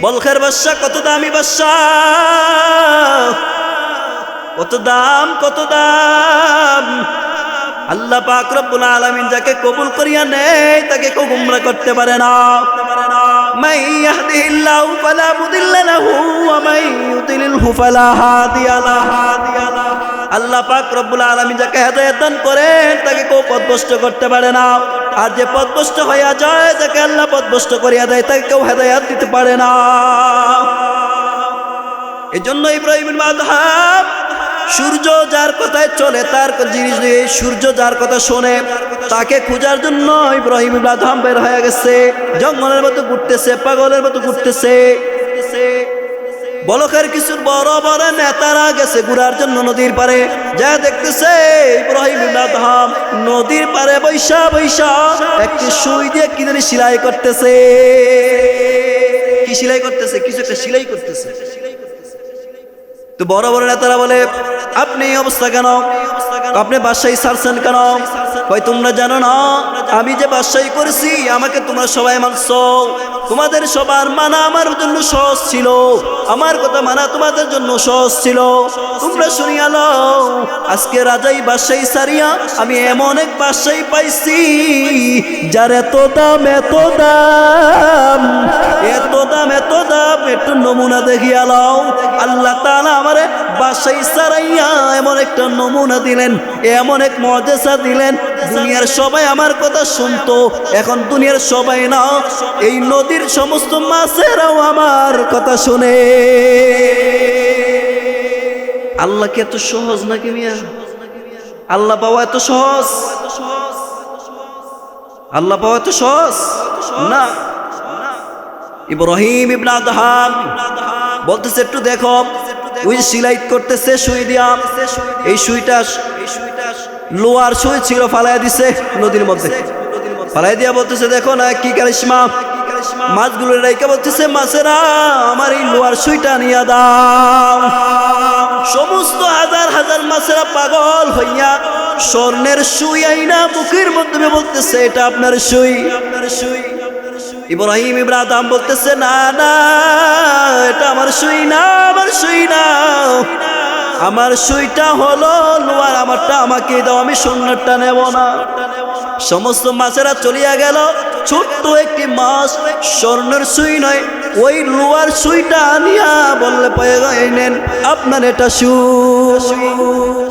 বলখের বাদশা কত দামি বাদশা কত দাম কত দাম আল্লাহ পাক রব্বুল আলামিন যাকে কবুল করিয়া নেয় তাকে কেউ গুমরা করতে পারে না من يهده الله فلا مضل له ومن يضلله فلا هادي له আল্লাহ পাক রব্বুল আলামিন যাকে হেদায়েত দান করেন, তাকে কেউ পথভ্রষ্ট করতে পারে না। আর যে পথভ্রষ্ট হইয়া যায়, যাকে আল্লাহ পথভ্রষ্ট করিয়া দেয়, তাকে কেউ হেদায়াত দিতে পারে না। এজন্য ইব্রাহিম মাযহাব সূর্য যার কথায় চলে, তার জিনিস সূর্য যার কথা শোনে, তাকে খোঁজার জন্য ইব্রাহিম বাধাম বের হয়ে গেছে। জঙ্গলের মতো ঘুরতেছে, পাগলের মতো ঘুরতেছে। বলকের কিছু বড় বড় নেতারা গেছে ঘুরার জন্য নদীর পারে যা দেখতেছে ইব্রাহিম হাম নদীর পারে বৈশা বৈশা একটি সুই দিয়ে কি জানি সেলাই করতেছে। কি সিলাই করতেছে? কিছু একটা সিলাই করতেছে। তো বড় বড় নেতারা বলে, আপনি অবস্থা কেন? আপনি বাদশাহী ছাড়ছেন কেন? কই তোমরা জানো না, আমি যে বাদশাহী করেছি, আমাকে তোমরা সবাই মানছো। তোমাদের সবার মানা আমার জন্য সহজ ছিল। আমার কথা মানা তোমাদের জন্য সহজ ছিল। তোমরা শুনিয়া লও, আজকে রাজাই বাদশাহী সারিয়া আমি এমন এক বাদশাহী পাইছি, যার এত দাম এত দাম এত দাম এত দাম, একটু নমুনা দেখিয়া লও। আল্লাহ তালা আমারে বাসাই সারাইয়া এমন একটা নমুনা দিলেন, এমন এক মজেসা দিলেন, দুনিয়ার সবাই আমার কথা শুনতো, এখন দুনিয়ার সবাই না, এই নদীর সমস্ত মাছেরাও আমার কথা শুনে। আল্লাহ কি এত সহজ নাকি মিয়া? আল্লাহ পাওয়া এত সহজ? আল্লাহ পাওয়া এত সহজ? না। ইব্রাহিম ইবনে বলতেছে, একটু দেখো। ওই সিলাই করতেছে, সুই দিয়া। এই সুইটা লোয়ার সুই ছিল ফালাই দিছে নদীর মধ্যে। ফালাই দিয়া বলতেছে, দেখো না কি কারিশমা। মাছগুলো রেখে বলতেছে, মাছেরা, আমার এই লোয়ার সুইটা নিয়ে দাও। সমস্ত হাজার হাজার মাছেরা পাগল হইয়া স্বর্ণের সুই আইনা মুখের মাধ্যমে বলতেছে, এটা আপনার সুই আপনার সুই। ইব্রাহিম ইব্রাহিম বলতেছে, না না, এটা আমার সুই না, আমার সুই না। আমার সুইটা হলো লোয়ার আমারটা, আমাকে দাও, আমি শূন্যটা নেব না। সমস্ত মাছেরা চলিয়া গেল। ছোট্ট একটি মাছ, স্বর্ণের সুই নয়, ওই লোয়ার সুইটা আনিয়া বললে পেয়ে নেন, আপনার এটা সুই।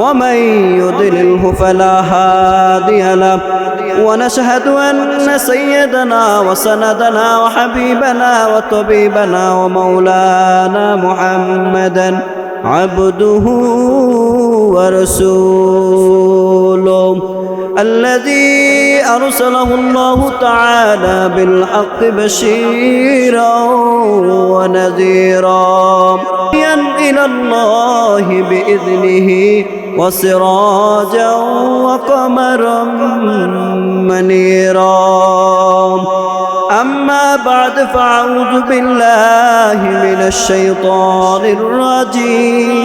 ومن يضلله فلا هادي له. ونشهد أن سيدنا وسندنا وحبيبنا وطبيبنا ومولانا محمدا عبده ورسوله. الذي أرسله الله تعالى بالحق بشيرا ونذيرا إلى الله بإذنه وسراجا وقمرا منيرا. أما بعد فأعوذ بالله من الشيطان الرجيم.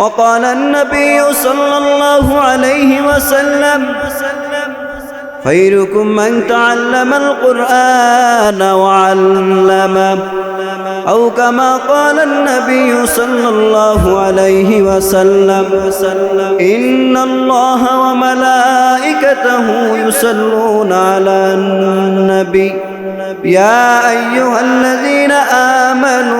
وقال النبي صلى الله عليه وسلم خيركم من تعلم القرآن وعلمه أو كما قال النبي صلى الله عليه وسلم إن الله وملائكته يصلون على النبي. يا أيها الذين آمنوا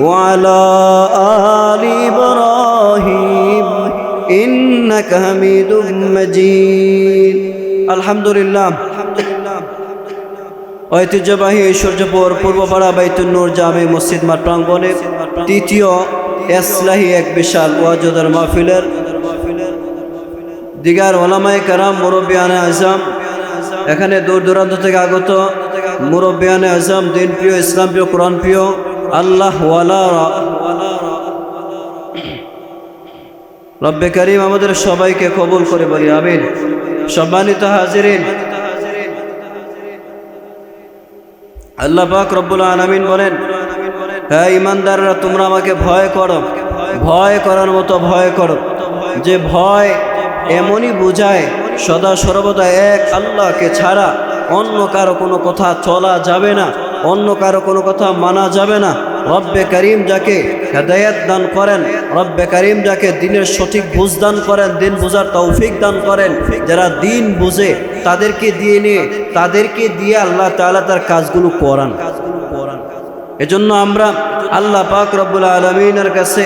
وعلى آل إبراهيم إنك حميد مجيد الحمد لله ঐতিহ্যবাহী ঐশ্বর্যপুর পূর্বপাড়া বাইতুন্নুর জামে মসজিদ মাঠ প্রাঙ্গণে তৃতীয় এসলাহি এক বিশাল ওয়াজদার মাহফিলের দিগার ওলামাই কারাম মুরব্বিয়ানে আজম এখানে দূর দূরান্ত থেকে আগত মুরব্বিয়ানে আজম দিন প্রিয় ইসলাম প্রিয় কোরআন প্রিয় আল্লাহ রব্বে করিম আমাদের সবাইকে কবুল করে বলি, আমিন। সম্মানিত হাজিরিন। আল্লাহ পাক রব্বুল আলামিন বলেন হ্যাঁ ইমানদাররা তোমরা আমাকে ভয় করো। ভয় করার মতো ভয় করো। যে ভয় এমনই বুঝায়, সদা সর্বদা এক আল্লাহকে ছাড়া অন্য কারও কোনো কথা চলা যাবে না। অন্য কারও কোনো কথা মানা যাবে না। রব্বে করিম যাকে হেদায়াত দান করেন, রব্বে করিম যাকে দিনের সঠিক বুঝ দান করেন, দিন বুঝার তৌফিক দান করেন, যারা দিন বুঝে তাদেরকে দিয়ে নিয়ে, তাদেরকে দিয়ে আল্লাহ তাআলা তার কাজগুলো করান। এজন্য আমরা আল্লাহ পাক রব্বুল আলমিনের কাছে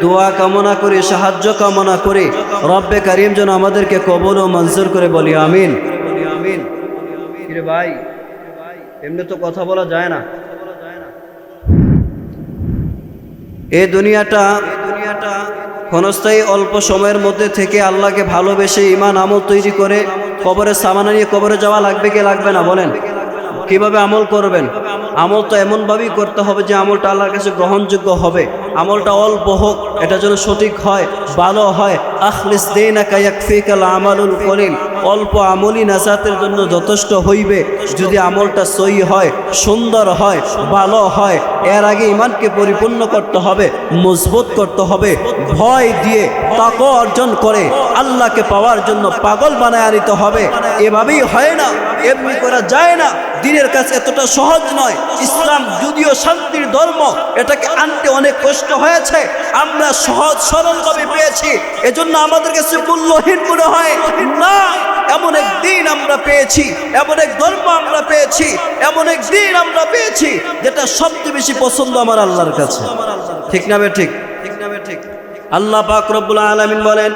দোয়া কামনা করি, সাহায্য কামনা করি, রব্বে করিম যেন আমাদেরকে কবল ও মঞ্জুর করে বলি, আমিন। আমিন। ভাই? এমনি তো কথা বলা যায় না। এই দুনিয়াটা দুনিয়াটা ক্ষণস্থায়ী অল্প সময়ের মধ্যে থেকে আল্লাহকে ভালোবেসে ইমান আমল তৈরি করে কবরে সামানা নিয়ে কবরে যাওয়া লাগবে কি লাগবে না বলেন? কীভাবে আমল করবেন? আমল তো এমনভাবেই করতে হবে যে আমলটা আল্লাহর কাছে গ্রহণযোগ্য হবে। আমলটা অল্প হোক, এটা যেন সঠিক হয়, ভালো হয়। আখলিস দেনা আমালুল কলিল। অল্প আমলি নাজাতের জন্য যথেষ্ট হইবে। যদি আমলটা সই হয়, সুন্দর হয়, ভালো হয়, এর আগে ইমানকে পরিপূর্ণ করতে হবে, মজবুত করতে হবে, ভয় দিয়ে তাক অর্জন করে আল্লাহকে পাওয়ার জন্য পাগল বানায় আনিতে হবে। এভাবেই হয় না, এমনি করা যায় না। দিনের কাছে এতটা সহজ নয়। ইসলাম যদিও শান্তির ধর্ম, এটাকে আনতে অনেক কষ্ট হয়েছে। আমরা সহজ সরলভাবে পেয়েছি। এজন্য আমাদের কাছে মূল্যহীন মনে হয়, না, এমন এক দিন আমরা পেয়েছি, এমন এক ধর্ম আমরা পেয়েছি, এমন এক দিন আমরা পেয়েছি, যেটা সবচেয়ে বেশি পছন্দ আমার আল্লাহর কাছে। ঠিক না ঠিক ঠিক? না ঠিক আল্লাহ পাক রব্বুল আলামিন বলেন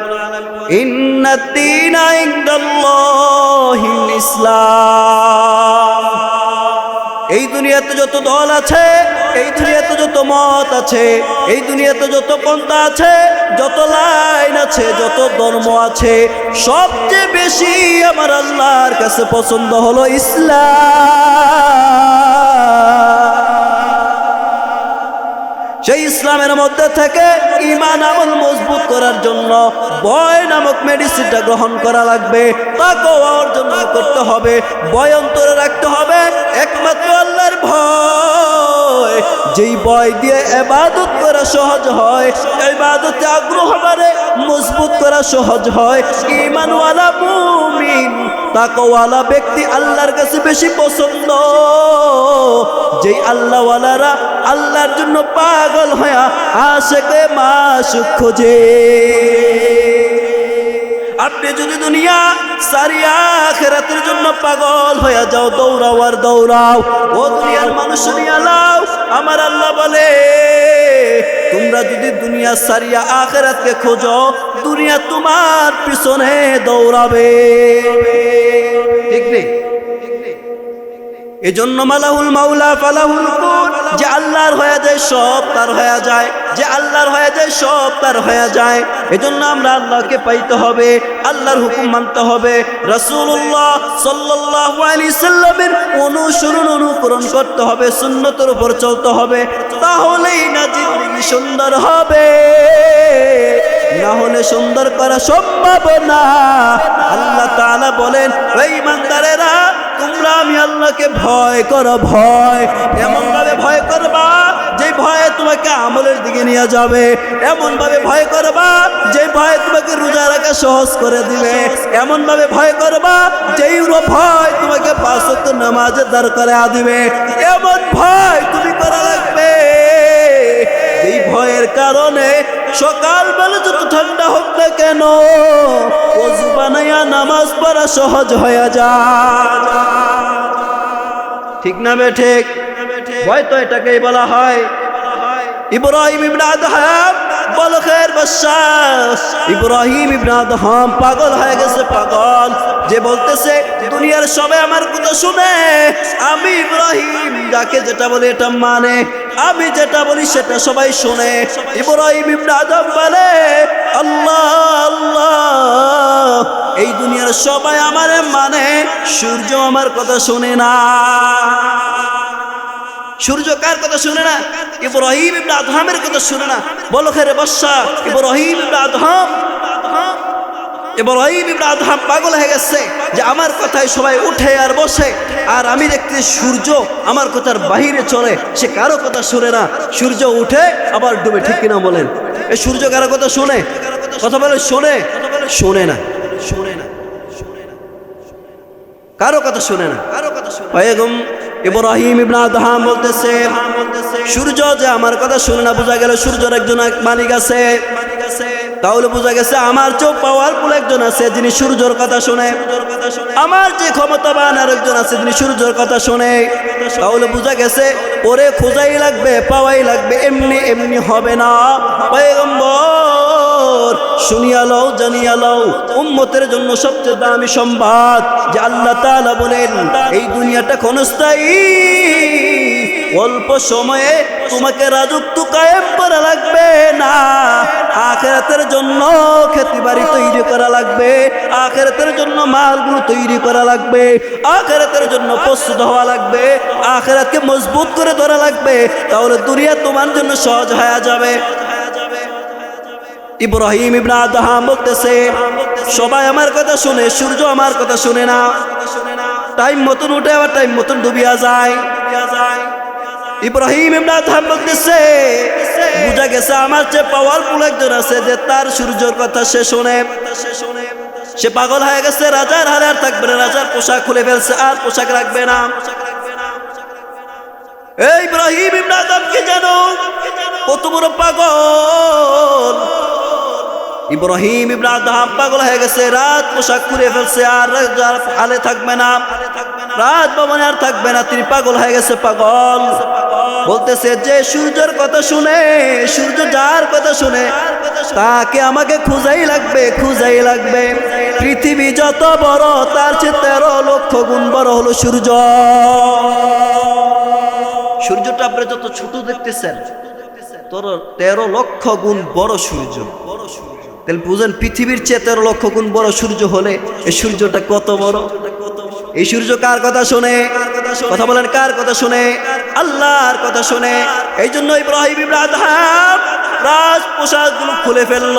ইন্নাদ্দীনা ইনদাল্লাহিল ইসলাম। যত দল আছে, এই দুনিয়াতে যত মত আছে, এই দুনিয়াতে যত পন্থা আছে, যত লাইন আছে, যত ধর্ম আছে, সবচেয়ে বেশি আমার আল্লাহর কাছে পছন্দ হলো ইসলাম। সেই ইসলামের মধ্যে থেকে ইমান আমল মজবুত করার জন্য বয় নামক মেডিসিনটা গ্রহণ করা লাগবে তাকে অর্জন করতে হবে, ভয় অন্তরে রাখতে হবে, একমাত্র আল্লাহর ভয়। যেই বয় দিয়ে এবাদত করা সহজ হয় এবাদতে আগ্রহ বাড়ে, মজবুত করা সহজ হয় ইমানওয়ালা মুমিন তাকওয়ালা ব্যক্তি আল্লাহর কাছে বেশি পছন্দ। যেই আল্লাহওয়ালারা আল্লাহর জন্য পাগল হয়া আশেকে মাস খোঁজে। আপনি যদি দুনিয়া সারিয়া খেরাতের জন্য পাগল হয়ে যাও দৌড়াও আর দৌড়াও। ও দুনিয়ার মানুষ লাও। আমার আল্লাহ বলে, তোমরা যদি দুনিয়া সারিয়া আখেরাতকে খোঁজো, দুনিয়া তোমার পিছনে দৌড়াবে। ঠিক নেই এজন্য মালাহুল মাউলা ফালাহুল কুন যে আল্লাহর হয়ে যায় সব তার হয়ে যায়, যে আল্লাহর হয়ে যায় সব তার হয়ে যায়, এজন্য আমরা আল্লাহকে পাইতে হবে, আল্লাহর হুকুম মানতে হবে। আলাইহি সাল্লামের অনুসরণ অনুকরণ করতে হবে, সুন্নতের উপর চলতে হবে। তাহলেই না জিন্দগি সুন্দর হবে, না হলে সুন্দর করা সম্ভব না। আল্লাহ তাআলা বলেন এই ইমানদারেরা তোমরা আমি আল্লাহকে ভয় করো, ভয়। এমন ভয় করবা যে ভয়ে তোমাকে আমলের দিকে নিয়ে যাবে। এমন ভাবে ভয় করবা যে ভয় তোমাকে রোজা রাখা সহজ করে দিবে। এমন ভাবে ভয় করবা, যেই ভয় তোমাকে পাঁচ ওয়াক্ত নামাজের দাঁড় করে দিবে। এমন ভয় তুমি করা লাগবে। এই ভয়ের কারণে সকালবেলা যত ঠান্ডা হোক না কেন অজু বানাইয়া নামাজ পড়া সহজ হয়ে যায়। ঠিক না বে ঠিক? ভয় তো এটাকেই বলা হয় ইব্রাহিম ইবনে আদহাম। বলখের বাদশাহ ইব্রাহিম ইবনে আদহাম পাগল হয়ে গেছে, পাগল। যে বলতেছে, দুনিয়ার সবাই আমার কথা শুনে, আমি ইব্রাহিম, যাকে যেটা বলি এটা মানে আমি যেটা বলি সেটা সবাই শুনে। ইব্রাহিম ইবনে আদম বলে, আল্লাহ আল্লাহ, এই দুনিয়ার সবাই আমার মানে সূর্য আমার কথা শুনে না। সূর্য কার কথা শুনে না? ইব্রাহিম ইবনে আদহামের কথা শুনে না? বলো খেরে বর্ষা ইব্রাহিম ইবনে আদহাম ইব্রাহিম ইবনে আদহাম পাগল হয়ে গেছে যে আমার কথায় সবাই উঠে আর বসে। আর আমি দেখতে সূর্য আমার কথার বাহিরে চলে সে কারও কথা শুনে না। সূর্য উঠে আবার ডুবে ঠিক কিনা বলেন? এই সূর্য কারও কথা শুনে? কথা বলে শোনে? শোনে না। শোনে না। কারও কথা শুনে না। কারও কথা শুনে পয়গম ইব্রাহিম ইবনে আদহাম বলতেছে, সূর্য যে আমার কথা শুনে না, বোঝা গেল সূর্যের একজন এক মালিক আছে। তাহলে বোঝা গেছে আমার চোখ পাওয়ারফুল একজন আছে যিনি সূর্যর কথা শুনে। আমার যে ক্ষমতাবান আর একজন আছে যিনি সূর্যর কথা শুনে। তাহলে বোঝা গেছে, ওরে খোঁজাই লাগবে, পাওয়াই লাগবে, এমনি এমনি হবে না। পয়গম্বর শুনিয়া লও, জানিয়া লও, উম্মতের জন্য সবচেয়ে দামি সংবাদ যে আল্লাহ তাআলা বলেন, এই দুনিয়াটা ক্ষণস্থায়ী। অল্প সময়ে তোমাকে রাজত্ব কায়েম করা লাগবে না। আখেরাতের জন্য খেতি তৈরি করা লাগবে। আখেরাতের জন্য মালগুলো তৈরি করা লাগবে। আখেরাতের জন্য প্রস্তুত হওয়া লাগবে। আখেরাতকে মজবুত করে ধরা লাগবে। তাহলে দুনিয়া তোমার জন্য সহজ হয়ে যাবে। ইব্রাহিম ইবনে আদহাম বলতেছে, সবাই আমার কথা শুনে, সূর্য আমার কথা শুনে না। টাইম মতন উঠে, আবার টাইম মতন ডুবিয়া যায়। ইব্রাহিম ইবনে আদহাম বলতেছে, বুঝা গেছে আমার চেয়ে পাওয়ারফুল একজন আছে যে তার সূর্যর কথা সে শুনে। সে পাগল হয়ে গেছে, রাজার হারে আর থাকবে না, রাজার পোশাক খুলে ফেলছে, আর পোশাক রাখবে না। এই ইব্রাহিম ইবনে আদম কি জানো? কত বড় পাগল। ইব্রাহিম আদম পাগল হয়ে গেছে, রাত পোশাক খুলে ফেলছে আর হালে থাকবে না। রাত ভবনে আর থাকবে না, তিনি পাগল হয়ে গেছে, পাগল। বলতেছে, যে সূর্যের কথা শুনে, সূর্য যার কথা শুনে, তাকে আমাকে খুঁজাই লাগবে খুঁজাই লাগবে। পৃথিবী যত বড়, তার চেয়ে তেরো লক্ষ গুণ বড় হলো সূর্য। সূর্যটা আপনি যত ছোট দেখতেছেন, তোর তেরো লক্ষ গুণ বড় সূর্য। তাহলে বুঝেন পৃথিবীর চেয়ে তেরো লক্ষ গুণ বড় সূর্য হলে এই সূর্যটা কত বড়? এই সূর্য কার কথা শুনে? কথা বলেন কার কথা শুনে? আল্লাহর কথা শুনে। এই জন্য খুলে ফেলল।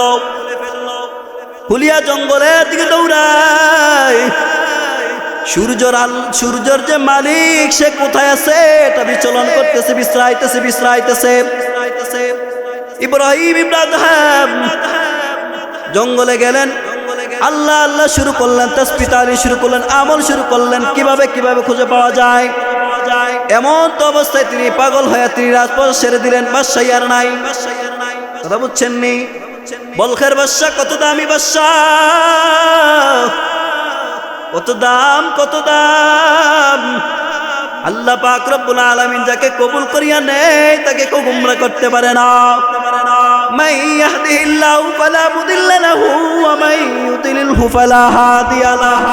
খুলিয়া জঙ্গলের দিকে দৌড়ায়। সূর্যর আল, সূর্যর যে মালিক, সে কোথায় আছে? এটা বিচলন করতেছে, বিশ্রাইতেছে বিশ্রাইতেছে। ইব্রাহিম ইব্রাহিম জঙ্গলে গেলেন। আল্লাহ আল্লাহ শুরু করলেন তসপিতালি শুরু করলেন, আমল শুরু করলেন। কীভাবে কীভাবে খুঁজে পাওয়া যায়? এমন তো অবস্থায় তিনি পাগল হয়ে তিনি রাজপথ সেরে দিলেন, বাদশাহ আর নাই। কথা বুঝছেন নি? বলখের বাদশাহ, কত দামি বাদশাহ। কত দাম কত দাম। আল্লাহ পাক রব্বুল আলামিন যাকে কবুল করিয়া নেয়, তাকে কেউ গুমরা করতে পারে না। من يهده الله فلا مضل له ومن يضلله فلا هادي له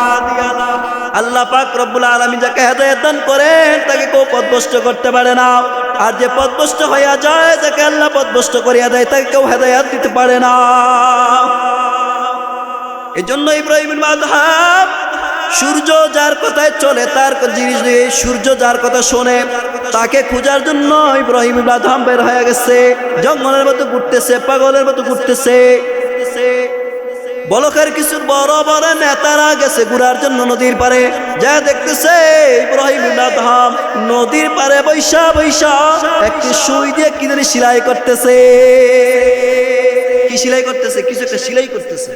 আল্লাহ পাক রব্বুল আলামিন যাকে হেদায়েত দান করেন তাকে কেউ পথভ্রষ্ট করতে পারে না আর যে পথভ্রষ্ট হইয়া যায় যাকে আল্লাহ পথভ্রষ্ট করিয়া দেয় তাকে কেউ হেদায়েত দিতে পারে না এজন্য ইব্রাহিমের মাধাব সূর্য যার কথায় চলে, তার জিনিস সূর্য যার কথা শোনে, তাকে খোঁজার জন্য ইব্রাহিম বাধাম বের হয়ে গেছে। জঙ্গলের মতো ঘুরতেছে, পাগলের মতো ঘুরতেছে। বলকের কিছু বড় বড় নেতারা গেছে ঘুরার জন্য নদীর পারে যা দেখতেছে ইব্রাহিম আদহাম নদীর পারে বৈশা বৈশা একটি সুই দিয়ে কি জানি সেলাই করতেছে। কি সেলাই করতেছে? কিছু একটা সেলাই করতেছে।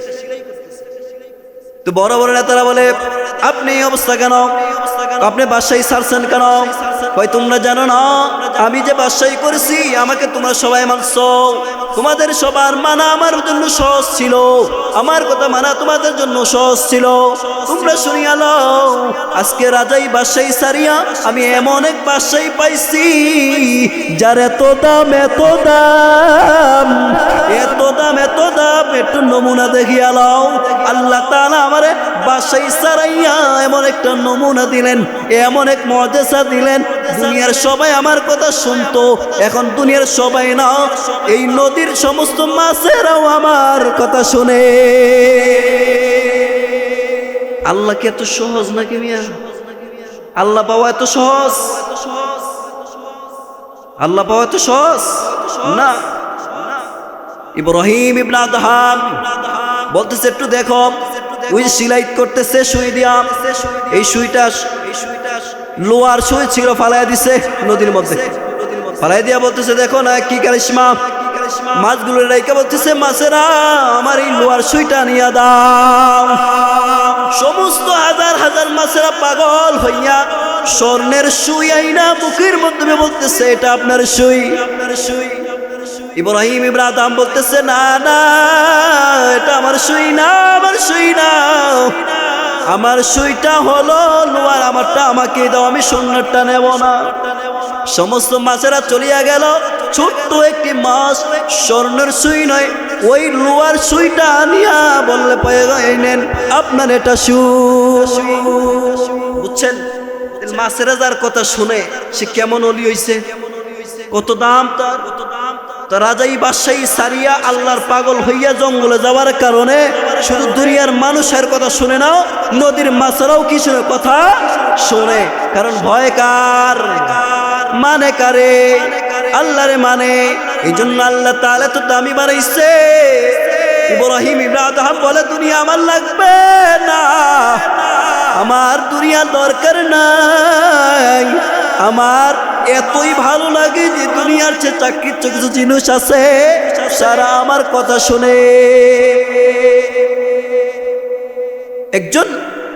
তো বড় বড় নেতারা বলে আপনি অবস্থা কেন? আপনি বাসায় ছাড়ছেন কেন? কই তোমরা জানো না, আমি যে বাদশাহী করেছি, আমাকে তোমরা সবাই মানছ। তোমাদের সবার মানা আমার জন্য সহজ ছিল। আমার কথা মানা তোমাদের জন্য সহজ ছিল। তোমরা শুনিয়া লও আজকে রাজাই বাদশাহী সারিয়া আমি এমন এক বাদশাহী পাইছি, যার এত দাম এত দাম এত দাম এত দাম, একটু নমুনা দেখিয়া লও আল্লাহ তাআলা আমারে বাসাই সারাইয়া এমন একটা নমুনা দিলেন, এমন এক মজেসা দিলেন দুনিয়ার সবাই আমার কথা শুনতো। এখন দুনিয়ার সবাই না, এই নদীর সমস্ত মাছেরাও আমার কথা শুনে। আল্লাহ কি এত সহজ নাকি মিয়া? আল্লাহ পাওয়া এত সহজ? আল্লাহ পাওয়া এত সহজ? না। ইব্রাহিম ইবনে আদহাম বলতেছে, একটু দেখো। ওই যে সিলাই করতেছে, সুই দিয়া। এই সুইটা লোয়ার সুই ছিল ফালাই দিছে নদীর মধ্যে। ফালাই দিয়া বলতেছে, দেখো না কি কারিশমা মাছগুলো রেখে বলতেছে, মাছেরা, আমার এই লোয়ার সুইটা নিয়ে দাও। সমস্ত হাজার হাজার মাছেরা পাগল হইয়া স্বর্ণের সুই আইনা মুখের মধ্যে বলতেছে, এটা আপনার সুই। আপনার সুই ইব্রাহিম ইব্রাহিম বলতেছে, না না, এটা আমার সুই না, আমার সুই না। আমার সুইটা হলো লোয়ার আমারটা আমাকে দাও, আমি সোনারটা নেব না। সমস্ত মাছেরা চলিয়া গেল, ছোট্ট একটি মাছ, স্বর্ণের সুই নয়, ওই লোয়ার সুইটা আনিয়া বললে পয়ে নেন, আপনার এটা সু বুঝছেন? মাছেরা যার কথা শুনে, সে কেমন অলি হইছে? কত দাম তার? কত দাম তো রাজাই বাদশাহী সারিয়া আল্লাহর পাগল হইয়া জঙ্গলে যাওয়ার কারণে শুধু দুনিয়ার মানুষের কথা শুনে নাও, নদীর মাছেরাও কি শুনে কথা শোনে। কারণ ভয় কার? মানে কারে? আল্লাহরে মানে। এই জন্য আল্লাহ তাহলে তো দামি বানাইছে। ইব্রাহিম ইব্রাহিম বলে, দুনিয়া আমার লাগবে না। আমার দুনিয়া দরকার নাই। আমার এতই ভালো লাগে যে দুনিয়ার চেয়ে চাকরির কিছু জিনিস আছে, সারা আমার কথা শুনে। একজন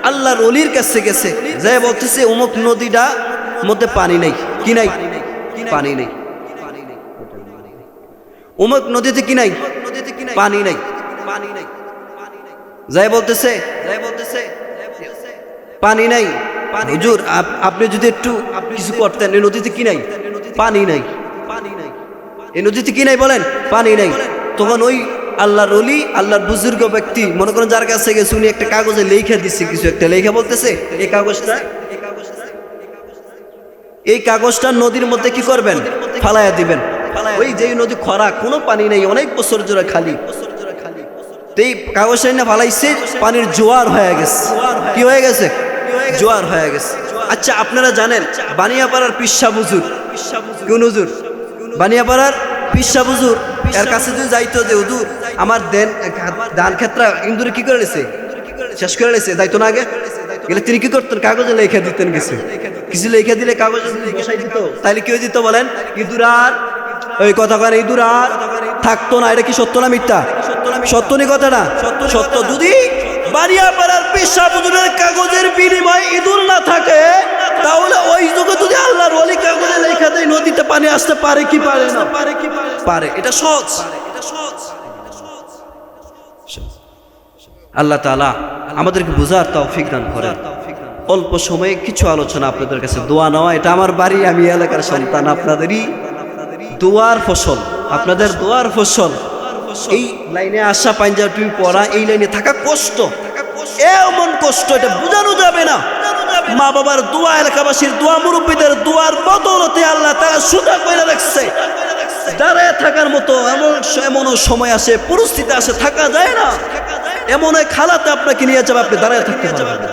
আল্লাহর অলির কাছে গেছে, যে বলতেছে, অমুক নদীটা মধ্যে পানি নেই, কি নাই? পানি নেই। অমুক নদীতে কি নাই? পানি নাই। পানি নাই যাই বলতেছে যাই বলতেছে, পানি নাই। হুজুর আপনি যদি একটু কিছু করতেন এই নদীতে কি নাই? পানি নাই? পানি নাই। এই নদীতে কি নাই বলেন? পানি নাই। তখন ওই আল্লাহর অলি আল্লাহর বুজুর্গ ব্যক্তি মনে করেন যার কাছে গেছে উনি একটা কাগজে লেখা দিচ্ছে কিছু একটা লেখা বলতেছে এই কাগজটা এই কাগজটা নদীর মধ্যে কি করবেন? ফালাইয়া দিবেন। ওই যে নদী খরা কোনো পানি নেই অনেক বছর জোরে খালি। এই কাগজটা না ফালাইছে পানির জোয়ার হয়ে গেছে। কি হয়ে গেছে? জোয়ার হয়ে গেছে। আচ্ছা আপনারা জানেন, বানিয়াপাড়ার পিসা বুজুর। কোন হুজুর? বানিয়াপাড়ার পিসা বুজুর, এর কাছে যদি যাইতো যে, হুজুর, আমার দেন ধান ক্ষেত্রা ইন্দুরে কি করে লেছে শেষ করে লেছে যাইতো না আগে? গেলে তিনি কি করতেন? কাগজে লেখা দিতেন কিছু। কিছু লেখা দিলে কাগজে বসাই দিত, তাইলে কি দিত বলেন? ইঁদুর আর, ওই কথা কেন ইঁদুরার থাকতো না, এটা কি সত্য না মিথ্যা? সত্য নি কথাটা সত্য যদি বাড়িয়াপাড়ার পেশা বুজুরের কাগজের বিনিময়ে ইঁদুর না থাকে, তাহলে ওই যুগে যদি আল্লাহর ওলি কাগজে লেখা দেয়, নদীতে পানি আসতে পারে কি পারে না? পারে। কি পারে এটা সহজ এটা সহজ। আল্লাহ তাআলা আমাদেরকে বুঝার তৌফিক দান করেন। অল্প সময়ে কিছু আলোচনা আপনাদের কাছে দোয়া নেওয়া, এটা আমার বাড়ি, আমি এলাকার সন্তান, আপনাদেরই দোয়ার ফসল। আপনাদের দোয়ার ফসল এই লাইনে আসা পাঞ্জাব তুমি পড়া, এই লাইনে থাকা কষ্ট। এমন কষ্ট, এটা বোঝানো যাবে না। মা বাবার দোয়া, এলাকাবাসীর দোয়া, মুরব্বীদের দোয়ার বদলতে আল্লাহ তারা সুযোগ করে রাখছে। দাঁড়ায় থাকার মতো এমন এমনও সময় আসে, পরিস্থিতি আসে, থাকা যায় না। এমন এক হালাতে আপনাকে নিয়ে যাবে, আপনি দাঁড়ায় থাকতে পারবেন।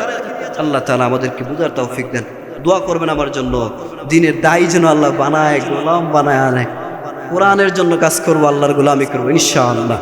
আল্লাহ তালা আমাদেরকে বুঝার তৌফিক দেন। দোয়া করবেন আমার জন্য। দিনের দায়ী যেন আল্লাহ বানায়, গোলাম বানায় আনে। কোরআনের জন্য কাজ করব আল্লাহর গুলামি করব ইনশাআল্লাহ।